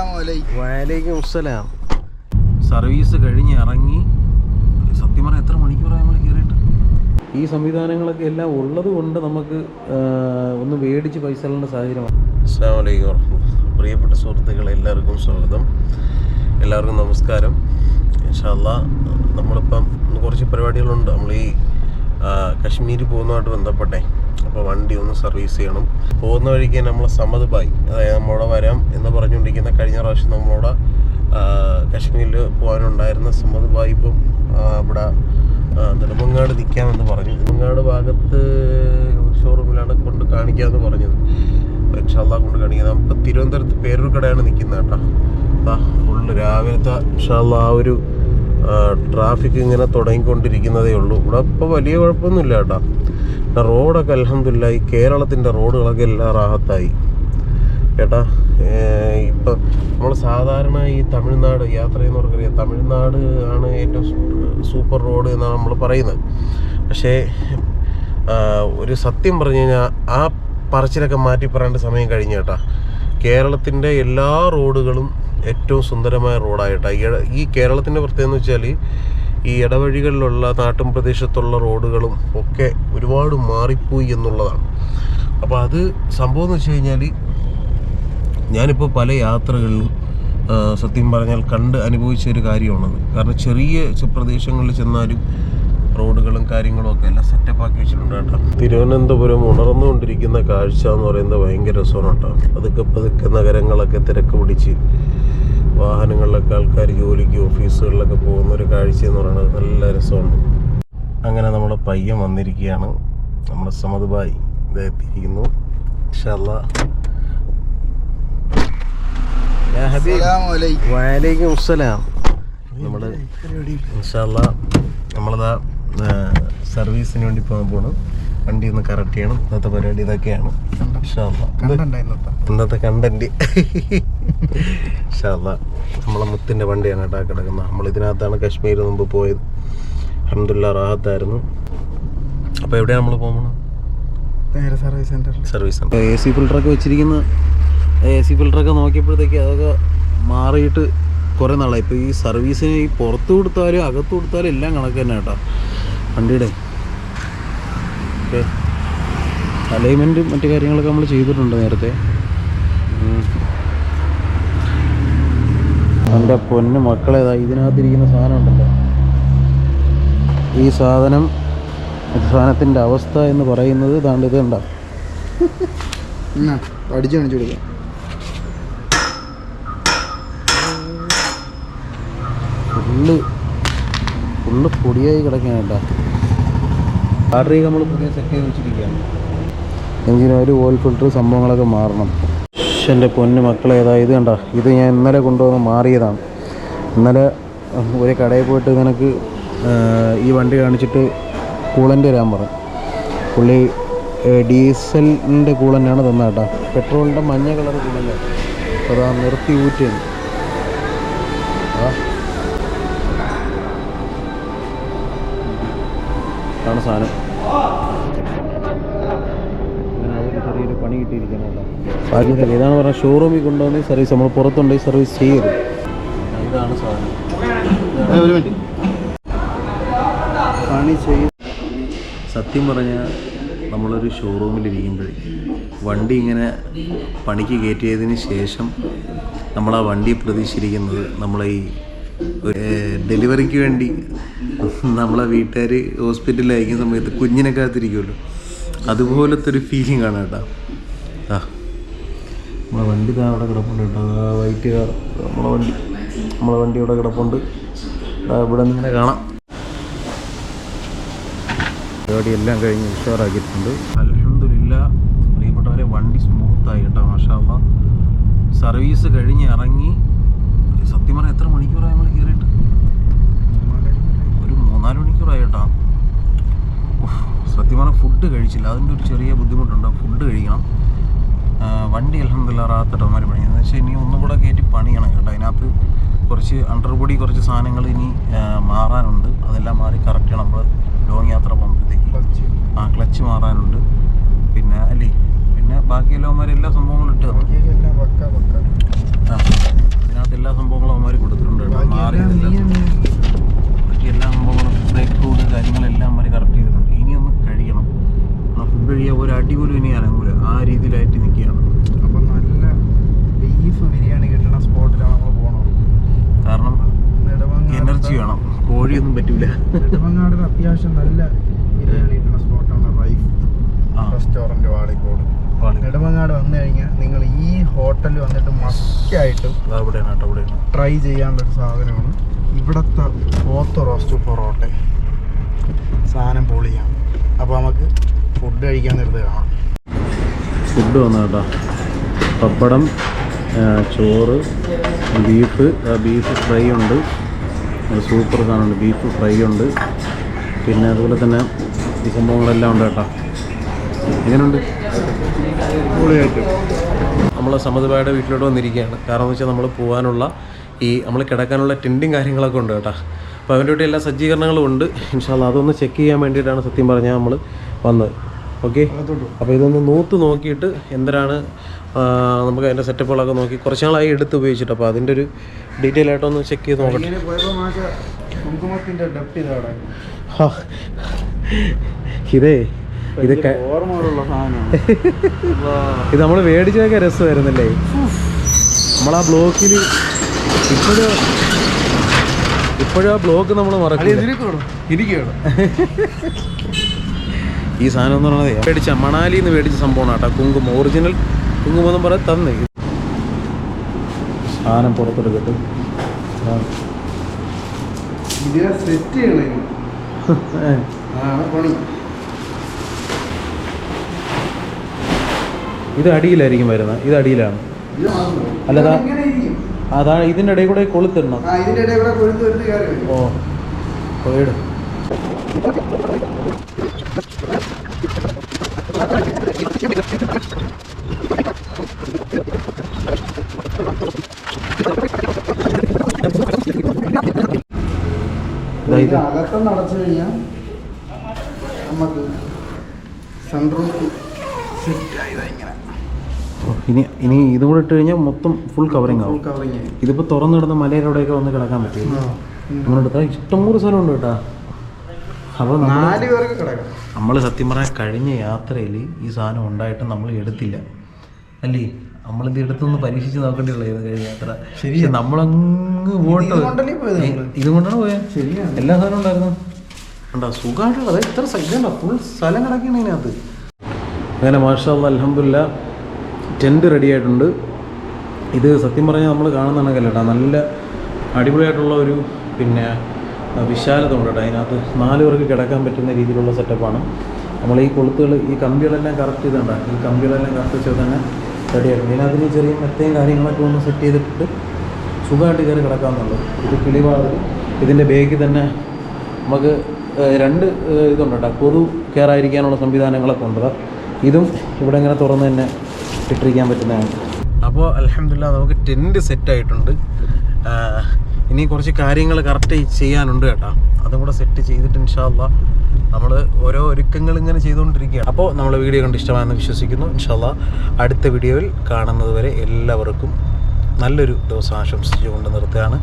വലൈക്കും അസ്സലാം. സർവീസ് കഴിഞ്ഞ് ഇറങ്ങി. സത്യം പറഞ്ഞാൽ എത്ര മണിക്കൂറായി നമ്മൾ കയറിയിട്ട് ഈ സംവിധാനങ്ങളൊക്കെ എല്ലാം ഉള്ളത് കൊണ്ട് നമുക്ക് ഒന്ന് മേടിച്ച് പൈസ ഉള്ള സാഹചര്യമാണ്. അസ്സാമലൈക്കും പ്രിയപ്പെട്ട സുഹൃത്തുക്കളെ എല്ലാവർക്കും സ്വാഗതം. എല്ലാവർക്കും നമസ്കാരം. ഇൻഷാല്ല നമ്മളിപ്പം കുറച്ച് പരിപാടികളുണ്ട്. നമ്മൾ ഈ കശ്മീരിൽ പോകുന്നതായിട്ട് പോകുന്നതുമായിട്ട് ബന്ധപ്പെട്ടെ. അപ്പോൾ വണ്ടി ഒന്ന് സർവീസ് ചെയ്യണം. പോകുന്ന വഴിക്ക് നമ്മൾ സമത് ബായി അതായത് നമ്മളവിടെ വരാം എന്ന് പറഞ്ഞുകൊണ്ടിരിക്കുന്ന കഴിഞ്ഞ പ്രാവശ്യം നമ്മളവിടെ കാശ്മീരിൽ പോകാനുണ്ടായിരുന്ന സമത് ബായി ഇപ്പം ഇവിടെ നെടുമങ്ങാട് നിൽക്കാമെന്ന് പറഞ്ഞു. നെടുമങ്ങാട് ഭാഗത്ത് ഷോറൂമിലാണ് കൊണ്ട് കാണിക്കാമെന്ന് പറഞ്ഞത്. ഇൻഷാല്ലാ കൊണ്ട് കാണിക്കുന്നത് നമുക്ക് തിരുവനന്തപുരത്ത് പേരൂർ കടയാണ് നിൽക്കുന്നത് കേട്ടോ. അപ്പം ഫുള്ള് രാവിലത്തെ ഇൻഷാല്ലാ ആ ഒരു ട്രാഫിക് ഇങ്ങനെ തുടങ്ങിക്കൊണ്ടിരിക്കുന്നതേ ഉള്ളൂ. ഇവിടെ ഇപ്പോൾ വലിയ കുഴപ്പമൊന്നുമില്ല കേട്ടോ. റോഡൊക്കെ അലഹമില്ല ഈ കേരളത്തിന്റെ റോഡുകളൊക്കെ എല്ലാം റാഹത്തായി. ചേട്ടാ ഇപ്പം നമ്മൾ സാധാരണ ഈ തമിഴ്നാട് യാത്ര ചെയ്യുന്നവർക്കറിയാം തമിഴ്നാട് ആണ് ഏറ്റവും സൂപ്പർ റോഡ് എന്നാണ് നമ്മൾ പറയുന്നത്. പക്ഷേ ഒരു സത്യം പറഞ്ഞു കഴിഞ്ഞാൽ ആ പറച്ചിലൊക്കെ മാറ്റി പറയേണ്ട സമയം കഴിഞ്ഞു കേട്ടാ. കേരളത്തിന്റെ എല്ലാ റോഡുകളും ഏറ്റവും സുന്ദരമായ റോഡായിട്ടാണ് ഈ കേരളത്തിന്റെ പ്രത്യേകത എന്ന് വെച്ചാൽ ഈ ഇടവഴികളിലുള്ള നാട്ടും പ്രദേശത്തുള്ള റോഡുകളും ഒക്കെ ഒരുപാട് മാറിപ്പോയി എന്നുള്ളതാണ്. അപ്പോൾ അത് സംഭവം എന്ന് വെച്ച് കഴിഞ്ഞാൽ ഞാനിപ്പോൾ പല യാത്രകളിലും സത്യം പറഞ്ഞാൽ കണ്ട് അനുഭവിച്ച ഒരു കാര്യമാണത്. കാരണം ചെറിയ പ്രദേശങ്ങളിൽ ചെന്നാലും റോഡുകളും കാര്യങ്ങളും ഒക്കെ എല്ലാം സെറ്റപ്പ് ആക്കി വെച്ചിട്ടുണ്ട് കേട്ടോ. തിരുവനന്തപുരം ഉണർന്നുകൊണ്ടിരിക്കുന്ന കാഴ്ച എന്ന് പറയുന്നത് ഭയങ്കര രസമാണ് കേട്ടോ. അതൊക്കെ പതുക്കെ നഗരങ്ങളൊക്കെ തിരക്ക് പിടിച്ച് വാഹനങ്ങളിലൊക്കെ ആൾക്കാർ ജോലിക്ക് ഓഫീസുകളിലൊക്കെ പോകുന്ന ഒരു കാഴ്ച എന്ന് പറയുന്നത് നല്ല രസമുണ്ട് അങ്ങനെ നമ്മുടെ പയ്യൻ വന്നിരിക്കുകയാണ്. നമ്മുടെ സമത് ബായി ഇതെത്തിയിരിക്കുന്നു ഇൻഷാല്ലാ വലൈക്കും അസ്സലാം നമ്മൾ ഇൻഷാല്ല നമ്മളതാ സർവീസിന് വേണ്ടി പോകാൻ പോകണം വണ്ടി ഒന്ന് കറക്റ്റ് ചെയ്യണം. ഇന്നത്തെ പരിപാടി ഇതൊക്കെയാണ്. ഇന്നത്തെ. കണ്ടന്റ് ഇൻഷാല്ല നമ്മളെ മുത്തിന്റെ വണ്ടിയാണ് കേട്ടോ കിടക്കുന്നത്. നമ്മൾ ഇതിനകത്താണ് കാശ്മീർ മുമ്പ് പോയത്. അഹമ്മദില്ല റാഹത്തായിരുന്നു. അപ്പോൾ എവിടെയാണ് നമ്മൾ പോകുന്നത് നേരെ സർവീസ് സെന്ററിൽ സർവീസ് എ സി ഫിൽറ്ററൊക്കെ വെച്ചിരിക്കുന്ന എ സി ഫിൽറ്ററൊക്കെ നോക്കിയപ്പോഴത്തേക്ക് അതൊക്കെ മാറിയിട്ട് കുറേ നാളായി. ഇപ്പോൾ ഈ സർവീസിന് ഈ പുറത്ത് കൊടുത്താലും അകത്ത് കൊടുത്താലും എല്ലാം കണക്ക് തന്നെ കേട്ടോ. വണ്ടിയുടെ ഓക്കെ. അലൈൻമെന്റും മറ്റു കാര്യങ്ങളൊക്കെ നമ്മൾ ചെയ്തിട്ടുണ്ട് നേരത്തെ. എന്റെ പൊന്ന് മക്കളേതാ ഇതിനകത്തിരിക്കുന്ന സാധനം ഉണ്ടല്ലോ. ഈ സാധനം ഈ സാധനത്തിന്റെ അവസ്ഥ എന്ന് പറയുന്നത് താണ്ട് ഇത് ഉണ്ടാവും അടിച്ചു കാണിച്ചു കൊടുക്കാം. ഫുള്ള് ഫുള്ള് പൊടിയായി കിടക്കുകയാണ് കേട്ടോ. ബാറ്ററി നമ്മൾ പുതിയ സെറ്റ് ചെയ്ത് വെച്ചിരിക്കുകയാണ്. എഞ്ചിന് ഒരു ഓയിൽ ഫിൽറ്റർ സംഭവങ്ങളൊക്കെ മാറണം. പക്ഷെ എന്റെ പൊന്ന് മക്കളെ ഏതാ ഇത് കണ്ട ഇത് ഞാൻ ഇന്നലെ കൊണ്ടുവന്ന് മാറിയതാണ്. ഇന്നലെ ഒരു കടയിൽ പോയിട്ട് നിനക്ക് ഈ വണ്ടി കാണിച്ചിട്ട് കൂളന്റ് തരാൻ പറഞ്ഞു. പുള്ളി ഡീസലിന്റെ കൂളന്റാണ് തന്നത് കേട്ടോ. പെട്രോളിന്റെ മഞ്ഞ കളർ കൂളന്റ് അപ്പോൾ അതാ നിർത്തി ഊറ്റിയാണ് ആണ് സാധനം. പണി കിട്ടിയിരിക്കണല്ലോ. സാധ്യത ഇതാണ് പറഞ്ഞാൽ ഷോറൂമിൽ കൊണ്ടുവന്ന് സർവീസ് നമ്മൾ പുറത്തുണ്ടെങ്കിൽ സർവീസ് ചെയ്യരുത്. ഇതാണ് സാധനം. ഒരു മിനിറ്റ് പണി ചെയ്ത് സത്യം പറഞ്ഞാൽ നമ്മളൊരു ഷോറൂമിലിരിക്കുമ്പോഴേ വണ്ടി ഇങ്ങനെ പണിക്ക് കയറ്റിയതിന് ശേഷം നമ്മൾ ആ വണ്ടി പ്രതീക്ഷിച്ചിരിക്കുന്നത് നമ്മളെ ഈ ഒരു, ഡെലിവറിക്ക് വേണ്ടി നമ്മളെ വീട്ടുകാർ ഹോസ്പിറ്റലിൽ അയക്കുന്ന സമയത്ത് കുഞ്ഞിനെ കാത്തിരിക്കുമല്ലോ. അതുപോലത്തെ ഒരു ഫീലിംഗ് ആണ് കേട്ടോ. നമ്മളെ വണ്ടി ഇതാ അവിടെ കിടപ്പുണ്ട് കേട്ടോ. ആ വൈറ്റ് കാർ നമ്മളെ വണ്ടി നമ്മളെ വണ്ടി ഇവിടെ കിടപ്പുണ്ട്. ഇവിടെ നിന്ന് ഇങ്ങനെ കാണാം. പരിപാടി എല്ലാം കഴിഞ്ഞ് ഉഷാറാക്കിയിട്ടുണ്ട്. അലഹമില്ല പ്രിയപ്പെട്ടവരെ വണ്ടി സ്മൂത്തായി കേട്ടോ മാഷാമ്മ സർവീസ് കഴിഞ്ഞ് ഇറങ്ങി സത്യം പറഞ്ഞാൽ എത്ര മണിക്കൂറായി നമ്മൾ കയറിയിട്ട്? ഒരു മൂന്നാൽ മണിക്കൂറായി കേട്ടോ. സത്യം പറഞ്ഞാൽ ഫുഡ് കഴിച്ചില്ല. അതിന്റെ ഒരു ചെറിയ ബുദ്ധിമുട്ടുണ്ട്. ഫുഡ് കഴിക്കണം. വണ്ടി അലഹമില്ല റാത്തിട്ട് അവന്മാർ എന്ന് വെച്ചാൽ ഇനി ഒന്നും കൂടെ കയറ്റി പണിയണം കേട്ടോ. അതിനകത്ത് കുറച്ച് അണ്ടർബോഡി കുറച്ച് സാധനങ്ങൾ ഇനി മാറാനുണ്ട്. അതെല്ലാം മാറി കറക്റ്റ് നമ്മൾ ലോങ് യാത്ര പോകുമ്പോഴത്തേക്ക്. ആ ക്ലച്ച് മാറാനുണ്ട്. പിന്നെ അല്ലേ? പിന്നെ ബാക്കി അവന്മാർ എല്ലാ സംഭവങ്ങളും ഇട്ട് അതിനകത്ത് എല്ലാ സംഭവങ്ങളും അവന്മാർ കൊടുത്തിട്ടുണ്ട് കേട്ടോ. ബാക്കി എല്ലാ സംഭവങ്ങളും ബ്രേക്ക് റോഡ് കാര്യങ്ങളെല്ലാം അവന്മാർ കറക്റ്റ് ചെയ്തിട്ടുണ്ട്. ഇനിയൊന്ന് കഴിയണം. പക്ക പക്ക ആ രീതിയിലായിട്ട് നിൽക്കുകയാണ്. അപ്പം നല്ല ബീഫ് ബിരിയാണി കിട്ടുന്ന സ്പോട്ടിലാണ് നമ്മൾ പോകണം കാരണം എനർജി വേണം. കോഴിയൊന്നും പറ്റൂല. നെടുമങ്ങാടിന് അത്യാവശ്യം നല്ല ബിരിയാണി കിട്ടുന്ന സ്പോട്ടാണ് റൈഫ് ആ. റെസ്റ്റോറന്റ് വാളിക്കോട്. നെടുമങ്ങാട് വന്നു കഴിഞ്ഞാൽ നിങ്ങൾ ഈ ഹോട്ടലിൽ വന്നിട്ട് മസ്റ്റായിട്ടും ട്രൈ ചെയ്യാനുള്ളൊരു സാധനമാണ്. ഇവിടുത്തെ പോത്ത് റോസ്റ്റ് പൊറോട്ട. സാധനം പൊളിയാണ് അപ്പോൾ നമുക്ക് ഫുഡ് കഴിക്കാൻ നേരത്തെ കാണാം. ഫുഡ് വന്നു കേട്ടോ. പപ്പടം ചോറ് ബീഫ് ബീഫ് ഫ്രൈ ഉണ്ട്. സൂപ്പർ സാധനമുണ്ട്. ബീഫ് ഫ്രൈ ഉണ്ട്. പിന്നെ അതുപോലെ തന്നെ ഈ സംഭവങ്ങളെല്ലാം ഉണ്ട് കേട്ടോ. എങ്ങനെയുണ്ട്? നമ്മൾ സമതുബായുടെ വീട്ടിലോട്ട് വന്നിരിക്കുകയാണ്. കാരണം എന്ന് വെച്ചാൽ നമ്മൾ പോകാനുള്ള ഈ നമ്മൾ കിടക്കാനുള്ള ടെന്റും കാര്യങ്ങളൊക്കെ ഉണ്ട് കേട്ടോ. അപ്പോൾ അവന്റെ വീട്ടിൽ എല്ലാ സജ്ജീകരണങ്ങളും ഉണ്ട്. ഇൻഷാല്ല അതൊന്ന് ചെക്ക് ചെയ്യാൻ വേണ്ടിയിട്ടാണ് സത്യം പറഞ്ഞാൽ നമ്മൾ വന്നത്. ഓക്കെ അപ്പോൾ ഇതൊന്ന് നൂത്ത് നോക്കിയിട്ട് എന്തിനാണ് നമുക്ക് അതിന്റെ സെറ്റപ്പുകളൊക്കെ നോക്കി കുറച്ച് നാളായി എടുത്ത് ഉപയോഗിച്ചിട്ട്. അപ്പോൾ അതിന്റെ ഒരു ഡീറ്റെയിൽ ആയിട്ടൊന്ന് ചെക്ക് ചെയ്ത് നോക്കട്ടെ. ഇതേ ഇത് ഇത് നമ്മൾ മേടിച്ചതൊക്കെ രസമായിരുന്നല്ലേ? നമ്മളാ ബ്ലോക്കിൽ ഇപ്പോഴും ഇപ്പോഴും ആ ബ്ലോക്ക് നമ്മൾ മറക്കും ഇരിക്കണം ഈ സാധനം എന്ന് പറയുന്നത് മേടിച്ച മണാലിയിൽ നിന്ന് മേടിച്ച സംഭവമാണ് കേട്ടോ കുങ്കുമം ഒറിജിനൽ കുങ്കുമം എന്ന് പറയാൻ തന്നെ. സാധനം പുറത്തെടുക്കട്ടെ. ഇത് സെറ്റ് ചെയ്യണേ. പണി ഇത് അടിയിലായിരിക്കും വരുന്നത്. ഇത് അടിയിലാണ്. അല്ലതാ- അതാ ഇതിന്റെ ഇടയിൽ കൂടെ കൊളുത്തിടണം ഓ ഇതിന്റെ ഇടയിൽ കൂടെ കൊഴുത്ത് എടുത്ത് കയറി വരും ഓ പോയിട് ഇതാ നടച്ചു കഴിഞ്ഞാൽ നമുക്ക് സൺറൂഫ് സെറ്റ് ആയതാ ഇങ്ങനെ. ഇനി ഇനി ഇതും കൂടെ ഇട്ട് കഴിഞ്ഞാൽ മൊത്തം ഫുൾ കവറിങ് ആവും. ഇതിപ്പോ ഇതിപ്പോൾ തുറന്നിടുന്ന മലയിലൂടെയൊക്കെ വന്ന് കിടക്കാൻ പറ്റും. ഇഷ്ടം ഇഷ്ടംപോലെ സ്ഥലമുണ്ട് കേട്ടാ. അപ്പോൾ നാല് പേർക്ക് കിടക്കാം നമ്മൾ സത്യം പറഞ്ഞാൽ കഴിഞ്ഞ യാത്രയിൽ ഈ സാധനം ഉണ്ടായിട്ട് നമ്മൾ എടുത്തില്ല. അല്ലേ? നമ്മളിത് എടുത്തൊന്ന് പരീക്ഷിച്ച് നോക്കേണ്ടിയുള്ളൂ കഴിഞ്ഞ യാത്ര. ശരി നമ്മളങ്ങ് പോട്ടോ ഇതുകൊണ്ടാണ് പോയത് ശരിയാണ്. എല്ലാ സാധനവും ഉണ്ടായിരുന്നു? ഉണ്ടോ സുഖമായിട്ടുള്ളത് ഇത്ര ഇതുണ്ടോ ഫുൾ സ്ഥലം കിടക്കണം ഇതിനകത്ത്. അങ്ങനെ മാഷാ അലഹമില്ല ടെന്റ് റെഡി ആയിട്ടുണ്ട്. ഇത് സത്യം പറഞ്ഞാൽ നമ്മൾ കാണുന്നതാണ് കേട്ടോ നല്ല അടിപൊളിയായിട്ടുള്ള ഒരു പിന്നെ വിശാലത ഉണ്ട് കേട്ടോ. അതിനകത്ത് നാല് പേർക്ക് കിടക്കാൻ പറ്റുന്ന രീതിയിലുള്ള സെറ്റപ്പാണ് നമ്മൾ ഈ കൊളുത്തുകൾ ഈ കമ്പികളെല്ലാം കറക്റ്റ് ചെയ്തുണ്ട ഈ കമ്പികളെല്ലാം കറക്റ്റ് ചെയ്ത് തന്നെ റെഡിയാക്കും ഈ ചെറിയ മെത്തയും കാര്യങ്ങളൊക്കെ ഒന്ന് സെറ്റ് ചെയ്തിട്ട് സുഖമായിട്ട് കയറി കിടക്കാമെന്നുള്ളത്. ഇത് കിളിവാതിൽ ഇതിന്റെ ബേക്കിൽ തന്നെ നമുക്ക് രണ്ട് ഇതുണ്ട് കേട്ടോ. കൊതു കയറായിരിക്കാനുള്ള സംവിധാനങ്ങളൊക്കെ ഉണ്ട്. ഇതും ഇവിടെ ഇങ്ങനെ തുറന്ന് തന്നെ ഇട്ടിരിക്കാൻ പറ്റുന്നതാണ്. അപ്പോൾ അലഹമില്ല നമുക്ക് ടെന്റ് സെറ്റ് ആയിട്ടുണ്ട്. ഇനി കുറച്ച് കാര്യങ്ങൾ കറക്റ്റ് ചെയ്യാനുണ്ട് കേട്ടോ. അതും കൂടെ സെറ്റ് ചെയ്തിട്ട് ഇൻഷാല്ല നമ്മൾ ഓരോ ഒരുക്കങ്ങൾ ഇങ്ങനെ ചെയ്തുകൊണ്ടിരിക്കുകയാണ്. അപ്പോൾ നമ്മൾ വീഡിയോ കണ്ട് ഇഷ്ടമാണെന്ന് വിശ്വസിക്കുന്നു. ഇൻഷാല്ല അടുത്ത വീഡിയോയിൽ കാണുന്നത് വരെ എല്ലാവർക്കും നല്ലൊരു ദിവസം ആശംസിച്ചുകൊണ്ട് നിർത്തുകയാണ്.